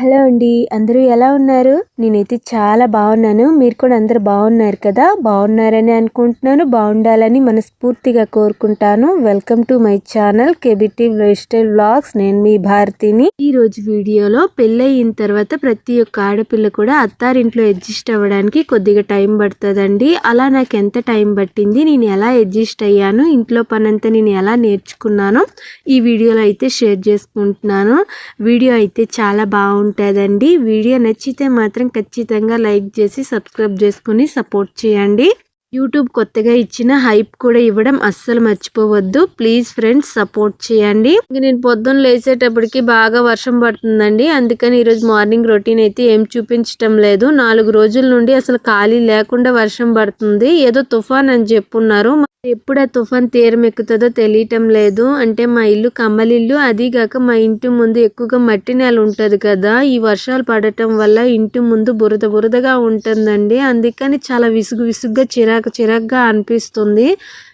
Hello అండి. అందరూ ఎలా ఉన్నారు? నేనైతే చాలా బాగున్నాను. మీరు కూడా అందరు బాగున్నారు కదా? బాగున్నారని అనుకుంటున్నాను. బాగుండాలని మనస్ఫూర్తిగా కోరుకుంటాను. Welcome to my channel KBT lifestyle vlogs. నేను మీ భారతిని. ఈ రోజు వీడియోలో పెళ్ళయిన తర్వాత ప్రతి ఒక్క ఆడపిల్ల కూడా అత్తారింట్లో అడ్జస్ట్ అవ్వడానికి కొద్దిగా టైం పడుతుందండి. అలా నాకు ఎంత టైం పట్టింది? నేను ఎలా అడ్జస్ట్ అయ్యాను? ఇంట్లో పనంతా నేను ఎలా నేర్చుకున్నానో? ఈ వీడియోలో అయితే షేర్ చేసుకుంటున్నాను. వీడియో అయితే చాలా బాగుంటుంది ఉంటుందండి. వీడియో నచ్చితే మాత్రం ఖచ్చితంగా లైక్ చేసి సబ్స్క్రైబ్ చేసుకుని సపోర్ట్ చేయండి. యూట్యూబ్ కొత్తగా ఇచ్చిన హైప్ కూడా ఇవ్వడం అస్సలు మర్చిపోవద్దు. ప్లీజ్ ఫ్రెండ్స్ సపోర్ట్ చేయండి. ఇంక నేను పొద్దున్న లేచేటప్పటికి బాగా వర్షం పడుతుందండి. అందుకని ఈరోజు మార్నింగ్ రొటీన్ అయితే ఏం చూపించటం లేదు. నాలుగు రోజుల నుండి అసలు ఖాళీ లేకుండా వర్షం పడుతుంది. ఏదో తుఫాన్ అని చెప్పున్నారు. ఎప్పుడు ఆ తుఫాన్ తీరం ఎక్కుతుందో తెలియటం లేదు. అంటే మా ఇల్లు కమ్మలిల్లు అదీగాక మా ఇంటి ముందు ఎక్కువగా మట్టి నేల ఉంటుంది కదా ఈ వర్షాలు పడటం వల్ల ఇంటి ముందు బురద బురదగా ఉంటుందండి. అందుకని చాలా విసుగు విసుగ్గా చిరాకు చిరాకుగా అనిపిస్తుంది.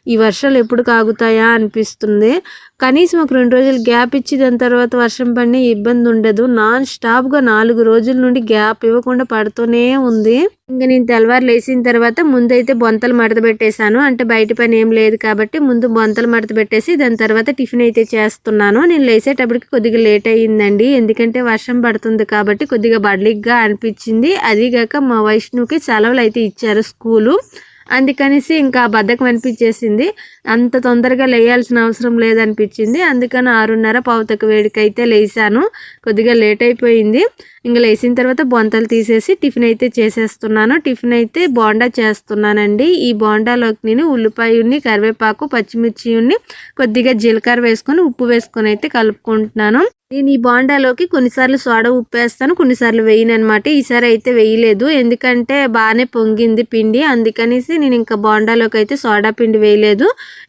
ఈ వర్షాలు ఎప్పుడు కాగుతాయా అనిపిస్తుంది. కనీసం ఒక రెండు రోజులు గ్యాప్ ఇచ్చి దాని తర్వాత వర్షం పడిన ఇబ్బంది ఉండదు. నాన్ స్టాప్గా నాలుగు రోజుల నుండి గ్యాప్ ఇవ్వకుండా పడుతూనే ఉంది. ఇంకా నేను తెల్లవారు లేచిన తర్వాత ముందైతే బొంతలు మడత పెట్టేశాను. అంటే బయట పని ఏం లేదు కాబట్టి ముందు బొంతలు మడత పెట్టేసి దాని తర్వాత టిఫిన్ అయితే చేస్తున్నాను. నేను లేసేటప్పటికి కొద్దిగా లేట్ అయ్యిందండి. ఎందుకంటే వర్షం పడుతుంది కాబట్టి కొద్దిగా బడ్లిగ్గా అనిపించింది. అదిగాక మా వైష్ణుకి సెలవులు అయితే ఇచ్చారు స్కూలు. అందుకనేసి ఇంకా బద్దకం అనిపించేసింది. అంత తొందరగా లేయాల్సిన అవసరం లేదనిపించింది. అందుకని ఆరున్నర పావుతక వేడికి అయితే లేసాను. కొద్దిగా లేట్ అయిపోయింది. ఇంకా లేచిన తర్వాత బొంతలు తీసేసి టిఫిన్ అయితే చేసేస్తున్నాను. టిఫిన్ అయితే బోండా చేస్తున్నానండి. ఈ బోండాలోకి నేను ఉల్లిపాయని కరివేపాకు పచ్చిమిర్చి కొద్దిగా జీలకర్ర వేసుకొని ఉప్పు వేసుకొని అయితే కలుపుకుంటున్నాను. నేను ఈ బోండాలోకి కొన్నిసార్లు సోడా ఉప్పు వేస్తాను కొన్నిసార్లు వేయను అనమాట ఈసారి అయితే వేయలేదు. ఎందుకంటే బాగానే పొంగింది పిండి. అందుకనేసి నేను ఇంకా బోండాలోకి అయితే సోడా పిండి వేయలేదు.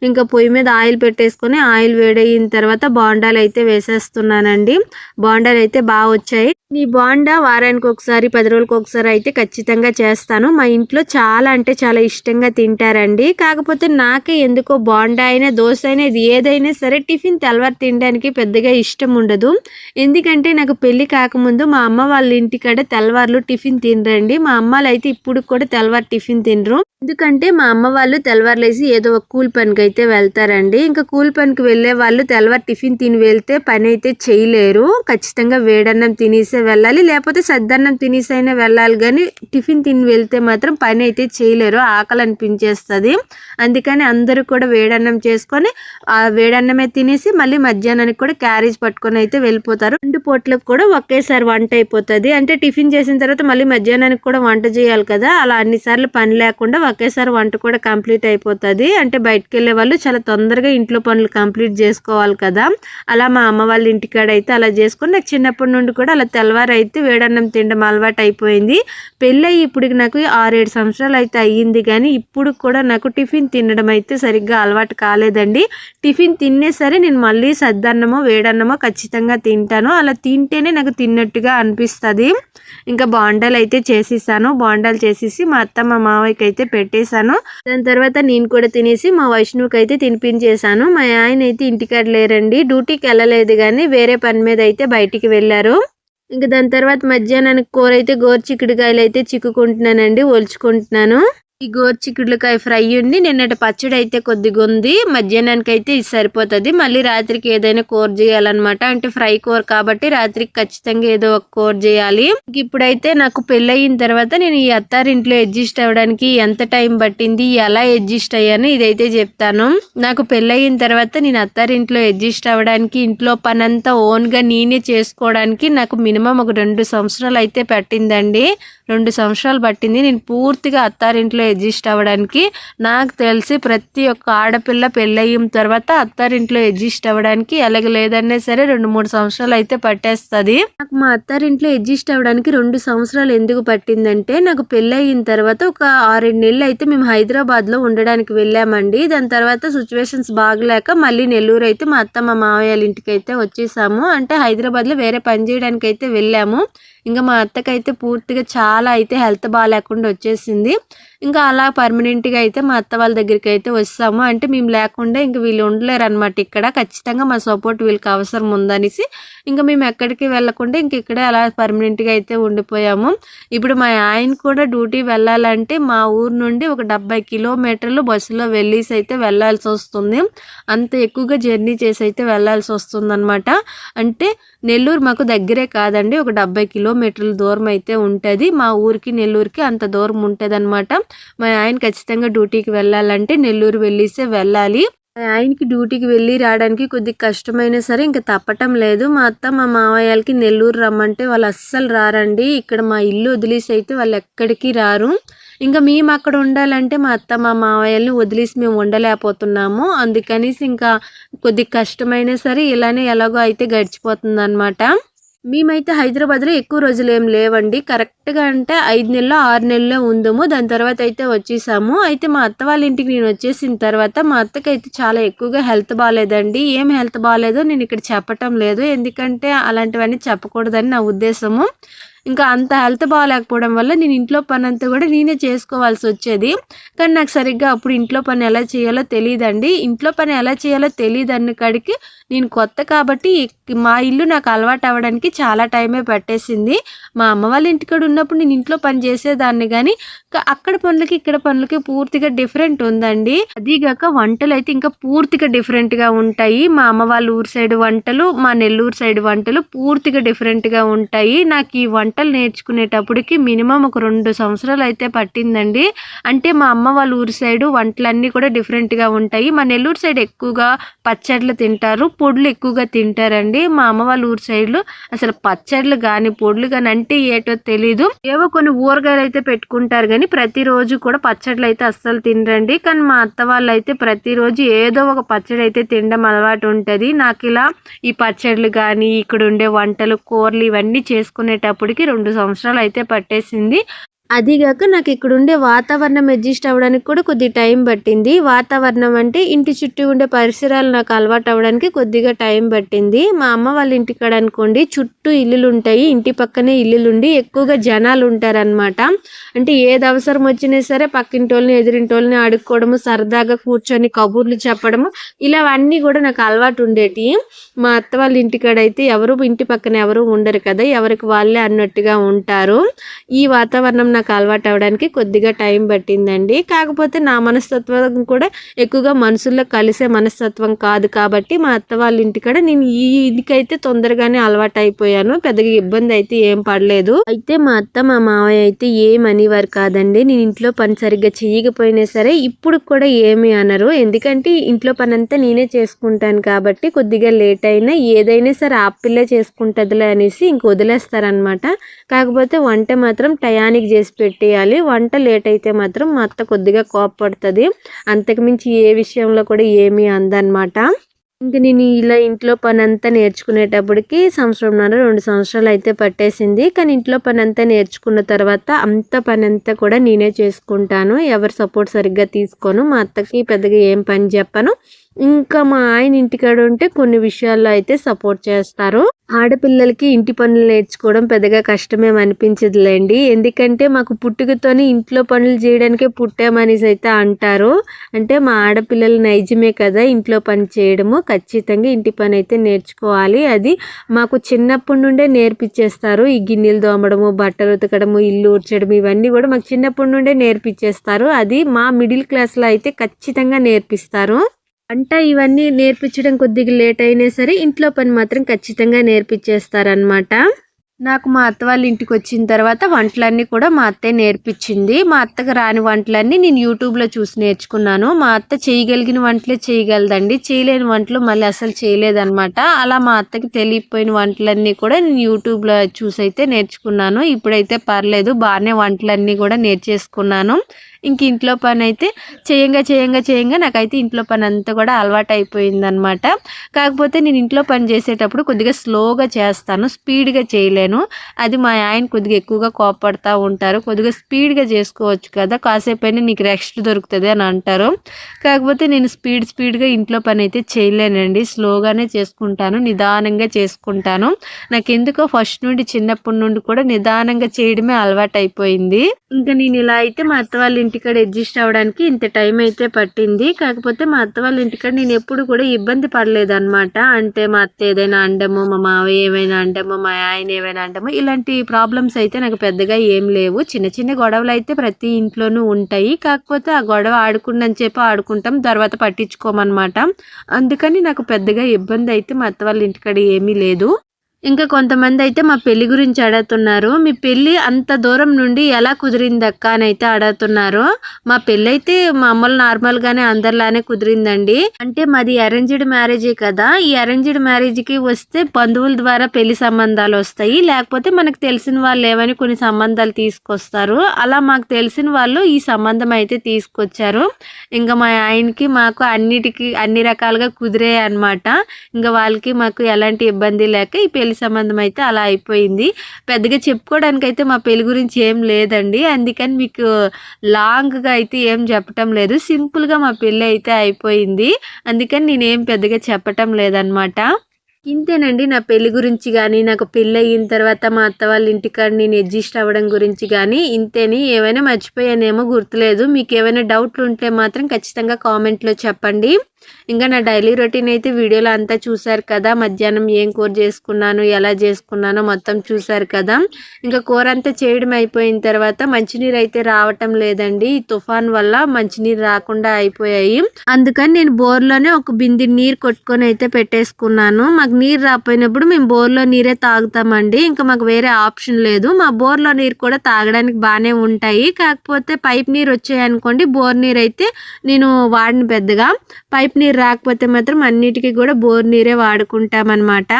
ఇంకా పొయ్యి మీద ఆయిల్ పెట్టేసుకొని ఆయిల్ వేడయిన తర్వాత బోండాలు అయితే వేసేస్తున్నానండి. బోండాలు అయితే బాగా వచ్చాయి. నీ బాండా వారానికి ఒకసారి పది రోజులకు ఒకసారి అయితే ఖచ్చితంగా చేస్తాను. మా ఇంట్లో చాలా అంటే చాలా ఇష్టంగా తింటారండి. కాకపోతే నాకే ఎందుకో బాండా అయినా దోశ అయినా ఇది ఏదైనా సరే టిఫిన్ తెల్లవారు తినడానికి పెద్దగా ఇష్టం ఉండదు. ఎందుకంటే నాకు పెళ్ళి కాకముందు మా అమ్మ వాళ్ళ ఇంటికాడ తెల్లవారులు టిఫిన్ తినరండి. మా అమ్మలు అయితే ఇప్పుడు కూడా తెల్లవారు టిఫిన్ తినరు. ఎందుకంటే మా అమ్మ వాళ్ళు తెల్లవారులేసి ఏదో ఒక కూల్ పనికి అయితే వెళ్తారండి. ఇంకా కూల్ పనికి వెళ్ళే వాళ్ళు తెల్లవారు టిఫిన్ తిని వెళ్తే పని అయితే చేయలేరు. ఖచ్చితంగా వేడన్నం తినేసి తినేసే వెళ్ళాలి లేకపోతే సద్దన్నం తినేసైనా వెళ్ళాలి. కానీ టిఫిన్ తిని వెళ్తే మాత్రం పని అయితే చేయలేరు ఆకలి అనిపించేస్తుంది అందుకని అందరూ కూడా వేడన్నం చేసుకొని ఆ వేడన్నమే తినేసి మళ్ళీ మధ్యాహ్నానికి కూడా క్యారేజ్ పట్టుకొని అయితే వెళ్ళిపోతారు. రెండు పూట్లకు కూడా ఒకేసారి వంట అయిపోతుంది. అంటే టిఫిన్ చేసిన తర్వాత మళ్ళీ మధ్యాహ్నానికి కూడా వంట చేయాలి కదా. అలా అన్నిసార్లు పని లేకుండా ఒకేసారి వంట కూడా కంప్లీట్ అయిపోతుంది. అంటే బయటకు వెళ్ళే వాళ్ళు చాలా తొందరగా ఇంట్లో పనులు కంప్లీట్ చేసుకోవాలి కదా. అలా మా అమ్మ వాళ్ళ ఇంటికాడ అయితే అలా చేసుకొని నాకు చిన్నప్పటి నుండి కూడా అలా తెల్లవారు అయితే వేడన్నం తినడం అలవాటు అయిపోయింది పెళ్ళయి ఇప్పుడు నాకు ఆరేడు సంవత్సరాలు అయితే అయ్యింది కానీ ఇప్పుడు కూడా నాకు టిఫిన్ తినడం అయితే సరిగ్గా అలవాటు కాలేదండి. టిఫిన్ తిన్నే సరే నేను మళ్ళీ సద్దన్నమో వేడన్నమో ఖచ్చితంగా తింటాను. అలా తింటేనే నాకు తిన్నట్టుగా అనిపిస్తుంది. ఇంకా బాండాలు అయితే చేసేసాను. బాండాలు చేసేసి మా అత్త మా మావయ్యకి అయితే పెట్టేశాను. దాని తర్వాత నేను కూడా తినేసి మా వైష్ణవుకి అయితే తినిపించేశాను. మా ఆయన అయితే ఇంటికాడ లేరండి. డ్యూటీకి వెళ్ళలేదు కానీ వేరే పని మీద అయితే బయటికి వెళ్ళారు. ఇంకా దాని తర్వాత మధ్యాహ్నానికి కూర అయితే గోరు చిక్కుడుకాయలు అయితే చిక్కుకుంటున్నానండి ఒలుచుకుంటున్నాను. ఈ గోరుచిక్కుడుకాయ ఫ్రై ఉంది నిన్నటి పచ్చడి అయితే కొద్దిగా ఉంది. మధ్యాహ్నానికి అయితే ఇది సరిపోతుంది. మళ్ళీ రాత్రికి ఏదైనా కూర చేయాలన్నమాట. అంటే ఫ్రై కూర కాబట్టి రాత్రికి ఖచ్చితంగా ఏదో ఒక కూర చేయాలి. ఇప్పుడైతే నాకు పెళ్ళయిన తర్వాత నేను ఈ అత్తారింట్లో అడ్జస్ట్ అవ్వడానికి ఎంత టైం పట్టింది ఎలా అడ్జస్ట్ అయ్యాను ఇదైతే చెప్తాను. నాకు పెళ్ళయిన తర్వాత నేను అత్తారింట్లో అడ్జస్ట్ అవ్వడానికి ఇంట్లో పనంతా ఓన్గా నేనే చేసుకోవడానికి నాకు మినిమం ఒక రెండు సంవత్సరాలు అయితే పట్టిందండి. రెండు సంవత్సరాలు పట్టింది. నేను పూర్తిగా అత్తారింట్లో అడ్జస్ట్ అవ్వడానికి నాకు తెలిసి ప్రతి ఒక్క ఆడపిల్ల పెళ్ళయిన తర్వాత అత్తారింట్లో అడ్జస్ట్ అవ్వడానికి ఎలాగ లేదన్నా సరే రెండు మూడు సంవత్సరాలు అయితే పట్టేస్తుంది. నాకు మా అత్తారింట్లో అడ్జస్ట్ అవ్వడానికి రెండు సంవత్సరాలు ఎందుకు పట్టిందంటే నాకు పెళ్ళయిన తర్వాత ఒక ఆరేడు నెలలు అయితే మేము హైదరాబాద్లో ఉండడానికి వెళ్ళామండి. దాని తర్వాత సిచ్యువేషన్స్ బాగలేక మళ్ళీ నెల్లూరు అయితే మా అత్త మా మావయ్య ఇంటికి అయితే వచ్చేసాము. అంటే హైదరాబాద్లో వేరే పని చేయడానికి అయితే వెళ్ళాము. ఇంకా మా అత్తకైతే పూర్తిగా చాలా అయితే హెల్త్ బాగాలేకుండా వచ్చేసింది. ఇంకా ఇంకా అలా పర్మనెంట్గా అయితే మా అత్త వాళ్ళ దగ్గరికి అయితే వస్తాము. అంటే మేము లేకుండా ఇంక వీళ్ళు ఉండలేరు అనమాట ఇక్కడ. ఖచ్చితంగా మా సపోర్ట్ వీళ్ళకి అవసరం ఉందనేసి ఇంకా మేము ఎక్కడికి వెళ్ళకుండా ఇంక ఇక్కడే అలా పర్మనెంట్గా అయితే ఉండిపోయాము. ఇప్పుడు మా ఆయన కూడా డ్యూటీ వెళ్ళాలంటే మా ఊరు నుండి ఒక డెబ్బై కిలోమీటర్లు బస్సులో వెళ్ళేసి అయితే వెళ్ళాల్సి వస్తుంది. అంత ఎక్కువగా జర్నీ చేసి అయితే వెళ్ళాల్సి వస్తుంది అనమాట అంటే నెల్లూరు మాకు దగ్గరే కాదండి. ఒక డెబ్బై కిలోమీటర్ల దూరం అయితే ఉంటుంది. మా ఊరికి నెల్లూరుకి అంత దూరం ఉంటుంది అనమాట మా ఆయన ఖచ్చితంగా డ్యూటీకి వెళ్ళాలంటే నెల్లూరు వెళ్ళేసే వెళ్ళాలి. మా ఆయనకి డ్యూటీకి వెళ్ళి రావడానికి కొద్దిగా కష్టమైనా సరే ఇంకా తప్పటం లేదు. మా అత్త మా మావయ్యలకి నెల్లూరు రమ్మంటే వాళ్ళు అస్సలు రారండి. ఇక్కడ మా ఇల్లు వదిలేసి అయితే వాళ్ళు ఎక్కడికి రారు. ఇంకా మేము అక్కడ ఉండాలంటే మా అత్త మా మావయ్యల్ని వదిలేసి మేము ఉండలేకపోతున్నాము. అందుకనేసి ఇంకా కొద్దిగా కష్టమైనా సరే ఇలానే ఎలాగో అయితే గడిచిపోతుంది అనమాట మేమైతే హైదరాబాద్లో ఎక్కువ రోజులు ఏం లేవండి. కరెక్ట్గా అంటే ఐదు నెలలు ఆరు నెలల్లో ఉందాము. దాని తర్వాత అయితే వచ్చేసాము. అయితే మా అత్త వాళ్ళ ఇంటికి నేను వచ్చేసిన తర్వాత మా అత్తకి అయితే చాలా ఎక్కువగా హెల్త్ బాగాలేదండి. ఏం హెల్త్ బాగాలేదో నేను ఇక్కడ చెప్పటం లేదు. ఎందుకంటే అలాంటివన్నీ చెప్పకూడదని నా ఉద్దేశము. ఇంకా అంత హెల్త్ బాగాలేకపోవడం వల్ల నేను ఇంట్లో పని అంతా కూడా నేనే చేసుకోవాల్సి వచ్చేది. కానీ నాకు సరిగ్గా అప్పుడు ఇంట్లో పని ఎలా చేయాలో తెలియదండి ఇంట్లో పని ఎలా చేయాలో తెలియదన్న కాడికి నేను కొత్త కాబట్టి మా ఇల్లు నాకు అలవాటు అవ్వడానికి చాలా టైమే పట్టేసింది. మా అమ్మ వాళ్ళ ఇంటికాడ ఉన్నప్పుడు నేను ఇంట్లో పని చేసేదాన్ని కానీ అక్కడ పనులకి ఇక్కడ పనులకి పూర్తిగా డిఫరెంట్ ఉందండి. అదిగాక వంటలు అయితే ఇంకా పూర్తిగా డిఫరెంట్గా ఉంటాయి. మా అమ్మ వాళ్ళ ఊరు సైడ్ వంటలు మా నెల్లూరు సైడ్ వంటలు పూర్తిగా డిఫరెంట్గా ఉంటాయి. నాకు ఈ వంట వంటలు నేర్చుకునేటప్పటికి మినిమం ఒక రెండు సంవత్సరాలు అయితే పట్టిందండి. అంటే మా అమ్మ వాళ్ళ ఊరి సైడు వంటలన్నీ కూడా డిఫరెంట్గా ఉంటాయి. మా నెల్లూరు సైడ్ ఎక్కువగా పచ్చళ్ళు తింటారు పొడులు ఎక్కువగా తింటారండి. మా అమ్మ వాళ్ళ ఊరి సైడ్లో అసలు పచ్చళ్ళు కానీ పొడులు కానీ అంటే ఏటో తెలీదు. ఏవో కొన్ని ఊరగాయలు అయితే పెట్టుకుంటారు కానీ ప్రతిరోజు కూడా పచ్చళ్ళు అయితే అస్సలు తినరండి. కానీ మా అత్త వాళ్ళు అయితే ప్రతిరోజు ఏదో ఒక పచ్చడి అయితే తినడం అలవాటు ఉంటుంది. నాకు ఇలా ఈ పచ్చళ్ళు కానీ ఇక్కడ ఉండే వంటలు కూరలు ఇవన్నీ చేసుకునేటప్పుడు చేసుకునేటప్పటికి రెండు సంవత్సరాలు అయితే పట్టేసింది. అదిగాక నాకు ఇక్కడ ఉండే వాతావరణం అడ్జస్ట్ అవ్వడానికి కూడా కొద్ది టైం పట్టింది. వాతావరణం అంటే ఇంటి చుట్టూ ఉండే పరిసరాలు నాకు అలవాటు అవ్వడానికి కొద్దిగా టైం పట్టింది. మా అమ్మ వాళ్ళ ఇంటికాడ అనుకోండి చుట్టూ ఇల్లులు ఉంటాయి ఇంటి పక్కనే ఇల్లులు ఉండి ఎక్కువగా జనాలు ఉంటారనమాట అంటే ఏది అవసరం వచ్చినా సరే పక్కింటి వాళ్ళని ఎదిరింటి వాళ్ళని అడుక్కోవడము సరదాగా కూర్చొని కబుర్లు చెప్పడము ఇలావన్నీ కూడా నాకు అలవాటు ఉండేటి. మా అత్త వాళ్ళ ఇంటికాడ అయితే ఎవరు ఇంటి పక్కన ఎవరు ఉండరు కదా ఎవరికి వాళ్ళే అన్నట్టుగా ఉంటారు. ఈ వాతావరణం నాకు అలవాటు అవ్వడానికి కొద్దిగా టైం పట్టిందండి. కాకపోతే నా మనస్తత్వం కూడా ఎక్కువగా మనుషుల్లో కలిసే మనస్తత్వం కాదు కాబట్టి మా అత్త వాళ్ళ ఇంటికాడ నేను ఈ ఇంటికైతే తొందరగానే అలవాటు అయిపోయాను. పెద్దగా ఇబ్బంది అయితే ఏం పడలేదు. అయితే మా అత్త మా మావయ్య అయితే ఏం అనేవారు కాదండి. నేను ఇంట్లో పని సరిగ్గా చేయకపోయినా సరే ఇప్పుడు కూడా ఏమి అనరు. ఎందుకంటే ఇంట్లో పని అంతా నేనే చేసుకుంటాను కాబట్టి కొద్దిగా లేట్ అయినా ఏదైనా సరే ఆ చేసుకుంటుందిలే అనేసి ఇంక వదిలేస్తారనమాట కాకపోతే వంట మాత్రం టయానికి చేసి చేసి పెట్టేయాలి వంట లేట్ అయితే మాత్రం మా అత్త కొద్దిగా కోపడుతుంది అంతకుమించి ఏ విషయంలో కూడా ఏమీ అందనమాట. ఇంక నేను ఇలా ఇంట్లో పని అంతా నేర్చుకునేటప్పటికి సంవత్సరంన్నర రెండు సంవత్సరాలు అయితే పట్టేసింది. కానీ ఇంట్లో పని అంతా నేర్చుకున్న తర్వాత అంత పని అంతా కూడా నేనే చేసుకుంటాను. ఎవరి సపోర్ట్ సరిగ్గా తీసుకోను. మా అత్తకి పెద్దగా ఏం పని చెప్పను. ఇంకా మా ఆయన ఇంటికాడ ఉంటే కొన్ని విషయాల్లో అయితే సపోర్ట్ చేస్తారు. ఆడపిల్లలకి ఇంటి పనులు నేర్చుకోవడం పెద్దగా కష్టమేం అనిపించదులేండి. ఎందుకంటే మాకు పుట్టుకతోనే ఇంట్లో పనులు చేయడానికే పుట్టామనేసి అయితే అంటారు. అంటే మా ఆడపిల్లలు నైజమే కదా ఇంట్లో పని చేయడము. ఖచ్చితంగా ఇంటి పని అయితే నేర్చుకోవాలి. అది మాకు చిన్నప్పటి నుండే నేర్పించేస్తారు ఈ గిన్నెలు దోమడము బట్టలు ఉతకడము ఇల్లు ఊడ్చడం ఇవన్నీ కూడా మాకు చిన్నప్పటి నుండే నేర్పించేస్తారు అది మా మిడిల్ క్లాస్లో అయితే ఖచ్చితంగా నేర్పిస్తారు. వంట ఇవన్నీ నేర్పించడం కొద్దిగా లేట్ అయినా సరే ఇంట్లో పని మాత్రం ఖచ్చితంగా నేర్పించేస్తారనమాట నాకు మా అత్త వాళ్ళ ఇంటికి వచ్చిన తర్వాత వంటలన్నీ కూడా మా అత్తే నేర్పించింది. మా అత్తకు రాని వంటలన్నీ నేను యూట్యూబ్లో చూసి నేర్చుకున్నాను. మా అత్త చేయగలిగిన వంటలే చేయగలదండి. చేయలేని వంటలు మళ్ళీ అసలు చేయలేదన్నమాట. అలా మా అత్తకి తెలియపోయిన వంటలన్నీ కూడా నేను యూట్యూబ్లో చూసి అయితే నేర్చుకున్నాను. ఇప్పుడైతే పర్లేదు బాగానే వంటలన్నీ కూడా నేర్చేసుకున్నాను. ఇంక ఇంట్లో పని అయితే చేయంగా చేయంగా చేయంగా నాకైతే ఇంట్లో పని అంతా కూడా అలవాటు అయిపోయిందనమాట కాకపోతే నేను ఇంట్లో పని చేసేటప్పుడు కొద్దిగా స్లోగా చేస్తాను స్పీడ్గా చేయలేను. అది మా ఆయన కొద్దిగా ఎక్కువగా కోపడతా ఉంటారు. కొద్దిగా స్పీడ్గా చేసుకోవచ్చు కదా కాసేపు అయినా నీకు రెస్ట్ దొరుకుతుంది అని అంటారు. కాకపోతే నేను స్పీడ్ స్పీడ్గా ఇంట్లో పని అయితే చేయలేనండి. స్లోగానే చేసుకుంటాను నిదానంగా చేసుకుంటాను. నాకు ఎందుకో ఫస్ట్ నుండి చిన్నప్పటి నుండి కూడా నిదానంగా చేయడమే అలవాటు అయిపోయింది ఇంకా నేను ఇలా అయితే మా అత్త వాళ్ళ ఇంటికాడ అడ్జస్ట్ అవ్వడానికి ఇంత టైం అయితే పట్టింది. కాకపోతే మా అత్త వాళ్ళ ఇంటికాడ నేను ఎప్పుడు కూడా ఇబ్బంది పడలేదన్నమాట. అంటే మా అత్త ఏదైనా అండము మా మావయ్య ఏమైనా అండము మా ఆయన ఏమైనా అండము ఇలాంటి ప్రాబ్లమ్స్ అయితే నాకు పెద్దగా ఏం లేవు. చిన్న చిన్న గొడవలు అయితే ప్రతి ఇంట్లోనూ ఉంటాయి. కాకపోతే ఆ గొడవ ఆడుకున్నని చెప్పి ఆడుకుంటాం తర్వాత పట్టించుకోమన్నమాట. అందుకని నాకు పెద్దగా ఇబ్బంది అయితే మా అత్త వాళ్ళ ఇంటికాడ ఏమీ లేదు. ఇంకా కొంతమంది అయితే మా పెళ్ళి గురించి అడుగుతున్నారు. మీ పెళ్ళి అంత దూరం నుండి ఎలా కుదిరింది అక్క అని అయితే అడుగుతున్నారు. మా పెళ్ళి అయితే మామూలు నార్మల్గానే అందరిలానే కుదిరిందండి. అంటే మాది అరేంజ్డ్ మ్యారేజే కదా ఈ అరేంజ్డ్ మ్యారేజ్కి వస్తే బంధువుల ద్వారా పెళ్ళి సంబంధాలు వస్తాయి. లేకపోతే మనకు తెలిసిన వాళ్ళు ఏమని కొన్ని సంబంధాలు తీసుకొస్తారు. అలా మాకు తెలిసిన వాళ్ళు ఈ సంబంధం అయితే తీసుకొచ్చారు. ఇంకా మా ఆయనకి మాకు అన్నిటికీ అన్ని రకాలుగా కుదిరాయి అనమాట ఇంకా వాళ్ళకి మాకు ఎలాంటి ఇబ్బంది లేక ఈ పెళ్ళి సంబంధం అయితే అలా అయిపోయింది. పెద్దగా చెప్పుకోవడానికి అయితే మా పెళ్ళి గురించి ఏం లేదండి. అందుకని మీకు లాంగ్గా అయితే ఏం చెప్పటం లేదు. సింపుల్గా మా పెళ్ళి అయితే అయిపోయింది. అందుకని నేనేం పెద్దగా చెప్పటం లేదనమాట ఇంతేనండి నా పెళ్ళి గురించి కానీ నాకు పెళ్ళి అయిన తర్వాత మా అత్త వాళ్ళ ఇంటికాడ నేను అడ్జస్ట్ అవ్వడం గురించి కానీ ఇంతేని ఏమైనా మర్చిపోయానేమో గుర్తులేదు. మీకు ఏమైనా డౌట్లు ఉంటే మాత్రం ఖచ్చితంగా కామెంట్లో చెప్పండి. ఇంకా నా డైలీ రొటీన్ అయితే వీడియోలో అంతా చూసారు కదా. మధ్యాహ్నం ఏం కూర చేసుకున్నాను ఎలా చేసుకున్నానో మొత్తం చూసారు కదా. ఇంకా కూర అంతా చేయడం అయిపోయిన తర్వాత మంచినీరు అయితే రావటం లేదండి. ఈ తుఫాన్ వల్ల మంచినీరు రాకుండా అయిపోయాయి. అందుకని నేను బోర్లోనే ఒక బింది నీరు కొట్టుకొని అయితే పెట్టేసుకున్నాను. మాకు నీరు రాపోయినప్పుడు మేము బోర్లో నీరే తాగుతామండి. ఇంకా మాకు వేరే ఆప్షన్ లేదు. మా బోర్లో నీరు కూడా తాగడానికి బాగానే ఉంటాయి. కాకపోతే పైప్ నీరు వచ్చాయనుకోండి బోర్ నీరు అయితే నేను వాడిన పెద్దగా. పైప్ నీరు రాకపోతే మాత్రం అన్నిటికీ కూడా బోర్ నీరే వాడుకుంటామన్నమాట.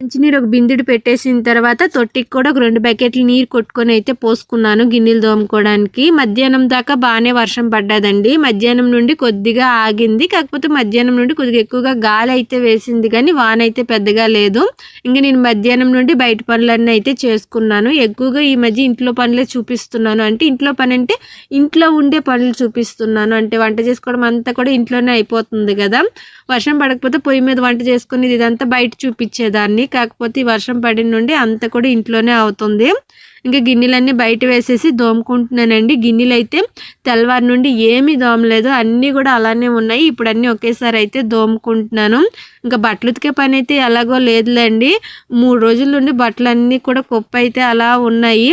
మంచినీరు ఒక బిందుడు పెట్టేసిన తర్వాత తొట్టికి కూడా ఒక రెండు బకెట్లు నీరు కొట్టుకొని అయితే పోసుకున్నాను గిన్నెలు తోముకోవడానికి. మధ్యాహ్నం దాకా బాగానే వర్షం పడ్డదండి. మధ్యాహ్నం నుండి కొద్దిగా ఆగింది. కాకపోతే మధ్యాహ్నం నుండి కొద్దిగా ఎక్కువగా గాలి అయితే వేసింది కానీ వాన అయితే పెద్దగా లేదు. ఇంకా నేను మధ్యాహ్నం నుండి బయట పనులన్నీ అయితే చేసుకున్నాను. ఎక్కువగా ఈ మధ్య ఇంట్లో పనులే చూపిస్తున్నాను. అంటే ఇంట్లో పని అంటే ఇంట్లో ఉండే పనులు చూపిస్తున్నాను. అంటే వంట చేసుకోవడం అంతా కూడా ఇంట్లోనే అయిపోతుంది కదా. వర్షం పడకపోతే పొయ్యి మీద వంట చేసుకునేది ఇదంతా బయట చూపించేదాన్ని. కాకపోతే వర్షం పడిన నుండి అంతా కూడా ఇంట్లోనే అవుతుంది. ఇంకా గిన్నెలన్నీ బయట వేసేసి దోముకుంటున్నానండి. గిన్నెలు అయితే తెల్లవారి నుండి ఏమీ దోమలేదు. అన్నీ కూడా అలానే ఉన్నాయి. ఇప్పుడు అన్నీ ఒకేసారి అయితే దోముకుంటున్నాను. ఇంకా బట్టలు ఉతికే పని అయితే ఎలాగో లేదులేండి. మూడు రోజుల నుండి బట్టలన్నీ కూడా కుప్ప అయితే అలా ఉన్నాయి.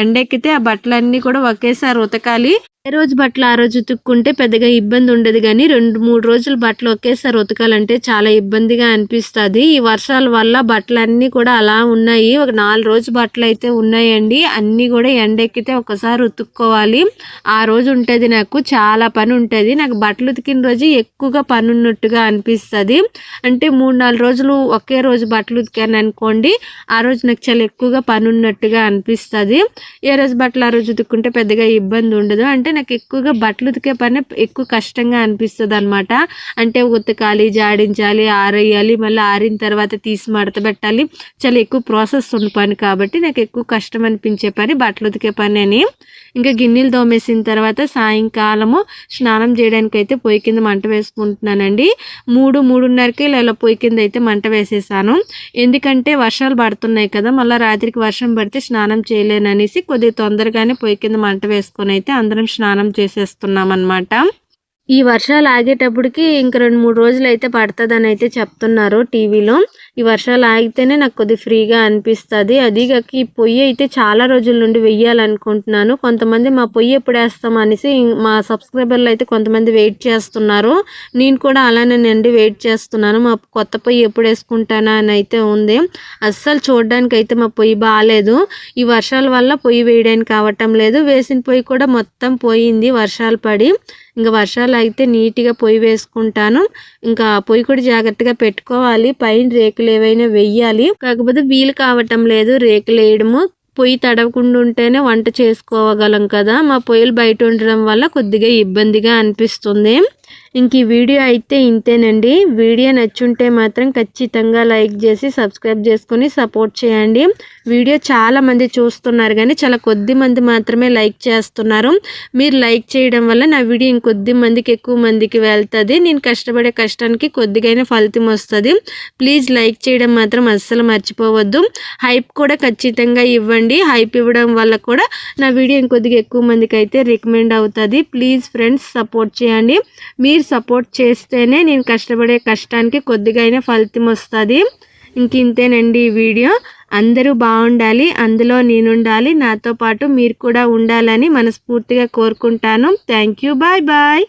ఎండెక్కితే ఆ బట్టలన్నీ కూడా ఒకేసారి ఉతకాలి. ఏ రోజు బట్టలు ఆ రోజు ఉతుక్కుంటే పెద్దగా ఇబ్బంది ఉండదు కానీ రెండు మూడు రోజులు బట్టలు ఒకేసారి ఉతకాలంటే చాలా ఇబ్బందిగా అనిపిస్తుంది. ఈ వర్షాల వల్ల బట్టలన్నీ కూడా అలా ఉన్నాయి. ఒక నాలుగు రోజు బట్టలు అయితే ఉన్నాయండి. అన్నీ కూడా ఎండెక్కితే ఒకసారి ఉతుక్కోవాలి. ఆ రోజు ఉంటుంది నాకు చాలా పని ఉంటుంది. నాకు బట్టలు ఉతికిన రోజు ఎక్కువగా పని ఉన్నట్టుగా అనిపిస్తుంది. అంటే మూడు నాలుగు రోజులు ఒకే రోజు బట్టలు ఉతికాను అనుకోండి ఆ రోజు నాకు చాలా ఎక్కువగా పని ఉన్నట్టుగా అనిపిస్తుంది. ఏ రోజు బట్టలు ఆ రోజు ఉతుక్కుంటే పెద్దగా ఇబ్బంది ఉండదు. అంటే నాకు ఎక్కువగా బట్టలు ఉతికే పని ఎక్కువ కష్టంగా అనిపిస్తుంది అనమాట అంటే ఉతకాలి జాడించాలి ఆరేయాలి మళ్ళీ ఆరిన తర్వాత తీసి మడత పెట్టాలి. చాలా ఎక్కువ ప్రాసెస్ ఉన్న పని కాబట్టి నాకు ఎక్కువ కష్టం అనిపించే పని బట్టలు ఉతికే పని అని. ఇంకా గిన్నెలు తోమేసిన తర్వాత సాయంకాలము స్నానం చేయడానికి అయితే పొయ్యి కింద మంట వేసుకుంటున్నానండి. మూడు మూడున్నరకి ఇలా పొయ్యి కింద అయితే మంట వేసేసాను. ఎందుకంటే వర్షాలు పడుతున్నాయి కదా మళ్ళీ రాత్రికి వర్షం పడితే స్నానం చేయలేననేసి కొద్దిగా తొందరగానే పొయ్యి కింద మంట వేసుకొని అయితే అందరం స్నానం చేసేస్తున్నాం అనమాట ఈ వర్షాలు ఆగేటప్పటికి ఇంక రెండు మూడు రోజులు అయితే పడుతుందని అయితే చెప్తున్నారు టీవీలో. ఈ వర్షాలు ఆగితేనే నాకు కొద్ది ఫ్రీగా అనిపిస్తుంది. అదిగాక ఈ పొయ్యి అయితే చాలా రోజుల నుండి వెయ్యాలనుకుంటున్నాను. కొంతమంది మా పొయ్యి ఎప్పుడు వేస్తాం అనేసి మా సబ్స్క్రైబర్లు అయితే కొంతమంది వెయిట్ చేస్తున్నారు. నేను కూడా అలానే నండి వెయిట్ చేస్తున్నాను. మా కొత్త పొయ్యి ఎప్పుడు వేసుకుంటానా అని అయితే ఉంది. అస్సలు చూడడానికి అయితే మా పొయ్యి బాగాలేదు ఈ వర్షాల వల్ల పొయ్యి వేయడానికి కావటం లేదు. వేసిన పొయ్యి కూడా మొత్తం పోయింది వర్షాలు పడి. ఇంకా వర్షాలు అయితే నీట్గా పొయ్యి వేసుకుంటాను. ఇంకా పొయ్యి కూడా జాగ్రత్తగా పెట్టుకోవాలి. పైన రేకులు ఏవైనా వెయ్యాలి. కాకపోతే వీలు కావటం లేదు రేకులు వేయడము. పొయ్యి తడవకుండా ఉంటేనే వంట చేసుకోగలం కదా. మా పొయ్యిలు బయట ఉండడం వల్ల కొద్దిగా ఇబ్బందిగా అనిపిస్తుంది. ఇంక ఈ వీడియో అయితే ఇంతేనండి. వీడియో నచ్చుంటే మాత్రం ఖచ్చితంగా లైక్ చేసి సబ్స్క్రైబ్ చేసుకొని సపోర్ట్ చేయండి. వీడియో చాలా మంది చూస్తున్నారు కానీ చాలా కొద్ది మంది మాత్రమే లైక్ చేస్తున్నారు. మీరు లైక్ చేయడం వల్ల నా వీడియో ఇంకొద్ది మందికి ఎక్కువ మందికి వెళ్తుంది. నేను కష్టపడే కష్టానికి కొద్దిగైనా ఫలితం వస్తుంది. ప్లీజ్ లైక్ చేయడం మాత్రం అస్సలు మర్చిపోవద్దు. హైప్ కూడా ఖచ్చితంగా ఇవ్వండి. హైప్ ఇవ్వడం వల్ల కూడా నా వీడియో ఇంకొద్దిగా ఎక్కువ మందికి అయితే రికమెండ్ అవుతుంది. ప్లీజ్ ఫ్రెండ్స్ సపోర్ట్ చేయండి. మీరు సపోర్ట్ చేస్తేనే నేను కష్టపడే కష్టానికి కొద్దిగైనా ఫలితం వస్తుంది. ఇంక ఇంతేనండి ఈ వీడియో. అందరూ బాగుండాలి అందులో నేనుండాలి నాతో పాటు మీరు కూడా ఉండాలని మనస్ఫూర్తిగా కోరుకుంటాను. Thank you bye bye